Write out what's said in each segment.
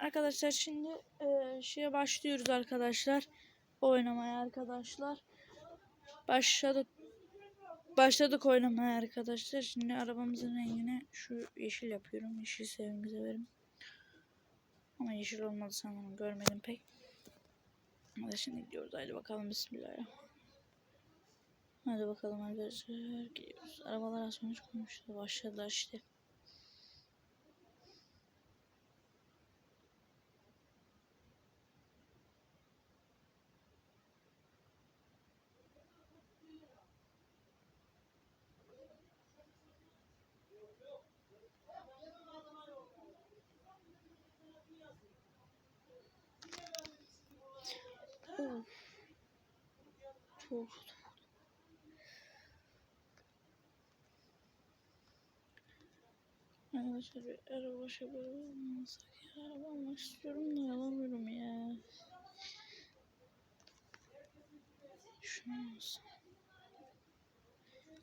Arkadaşlar şimdi e, şeye başlıyoruz arkadaşlar. Oynamaya arkadaşlar. Başladık. Başladık oynamaya arkadaşlar. Şimdi arabamızın rengini şu yeşil yapıyorum. Yeşil sevgimi severim. Ama yeşil olmadı sanırım. Görmedim pek. Hadi şimdi gidiyoruz. Haydi bakalım. Bismillahirrahmanirrahim. Hadi bakalım arkadaşlar. Gidiyoruz. Arabalar az önce konuştu. Başladılar işte. Çok Arkadaşlar bir araba şoförü olmasak ya. Araba almak istiyorum da alamıyorum ya. Şunu olsun.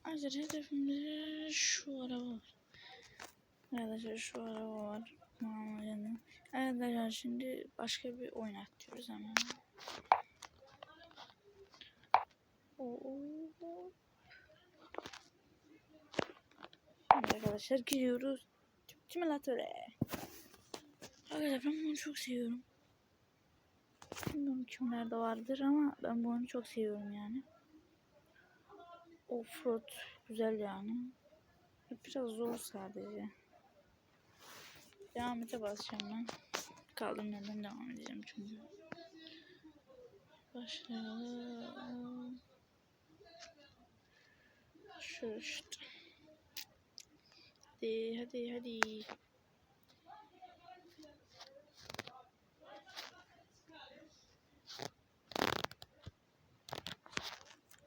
Arkadaşlar hedefimde şu araba var. Arkadaşlar şu araba var. Canım. Arkadaşlar şimdi başka bir oyun atıyoruz hemen. Arkadaşlar giriyoruz. Simülatöre. Arkadaşlar ben bunu çok seviyorum. Bilmiyorum kimlerde vardır ama ben bu oyunu çok seviyorum yani. Offroad güzel yani. Biraz zor sadece. Devam ete basacağım ben. Kaldığım yerden devam edeceğim çünkü. Başlayalım. İşte. Hadi hadi hadi.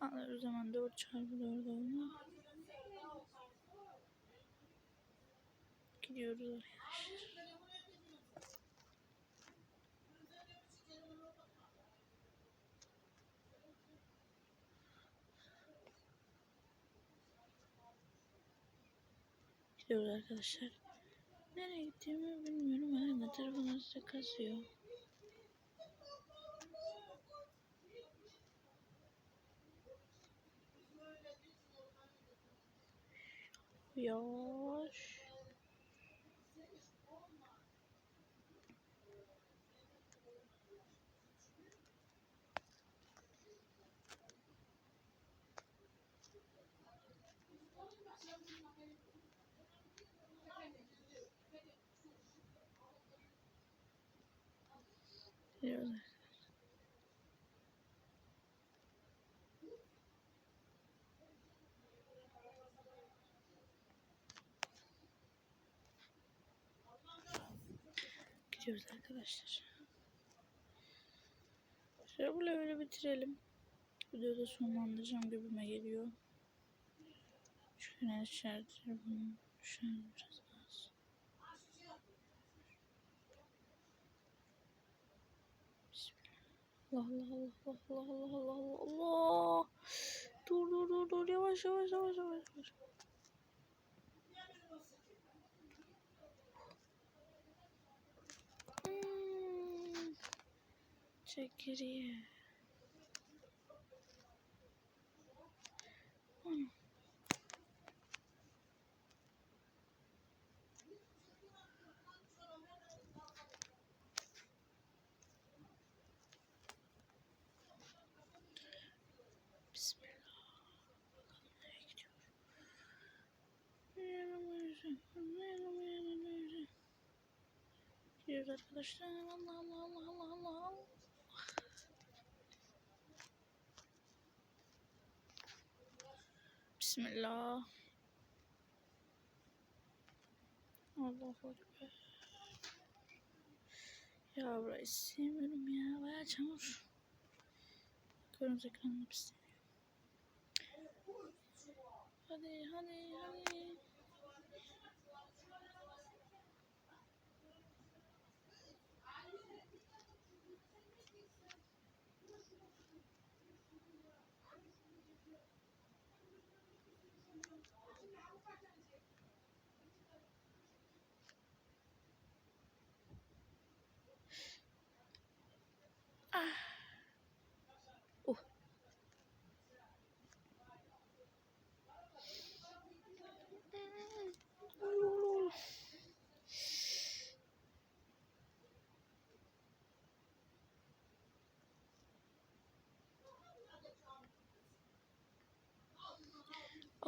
Alır o zaman 4 çarpı 4 olma. Gidiyoruz arkadaşlar. Gidiyoruz arkadaşlar. Nereye gittiğimi bilmiyorum. Herhalde telefon arası kasıyor. Yavaş. Gidiyoruz. Arkadaşlar. Şöyle bu leveli bitirelim. Videoda sonlandıracağım gibime geliyor. Şu ne işaretleri bunu şöyle biraz az. Allah Allah Allah Allah Allah Allah Allah. Dur dur dur dur yavaş yavaş yavaş yavaş. yavaş. Hmm. Çek geriye. Ana. Bismillah. Bakalım nereye gidiyor. Gidiyoruz arkadaşlar. Allah Allah Allah Allah Allah Allah. Bismillah. Allah Ekber. Ya burayı sevmiyorum ya. Baya çamur. Kırmızı ekranını istemiyorum. Hadi hadi hadi.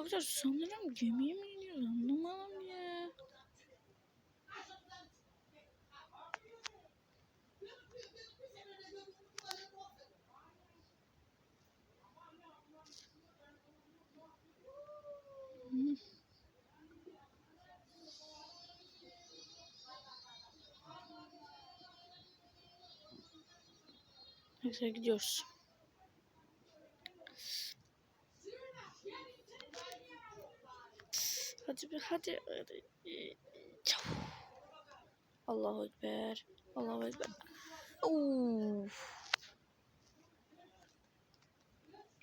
Arkadaşlar sanırım gemiye mi iniyoruz anlamadım ya. Hı. Neyse gidiyoruz. Hadi bir hadi. hadi. Allahu Ekber. Allahu Ekber. Uf.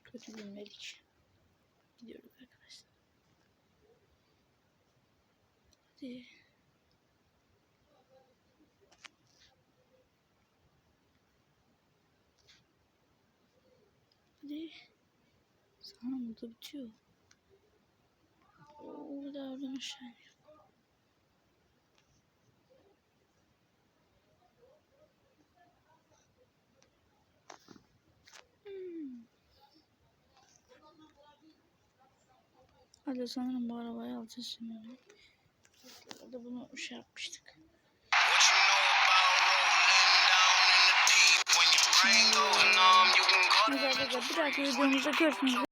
Kötü binmedik. Gidiyoruz arkadaşlar. Hadi. Hadi. Sana burada bitiyor. Bir daha oradan aşağı. Hmm. Hadi sanırım bu arabayı alacağız şimdi. Burada bunu şey yapmıştık. Neyse arkadaşlar bir dahaki videomuzda görüşmek üzere.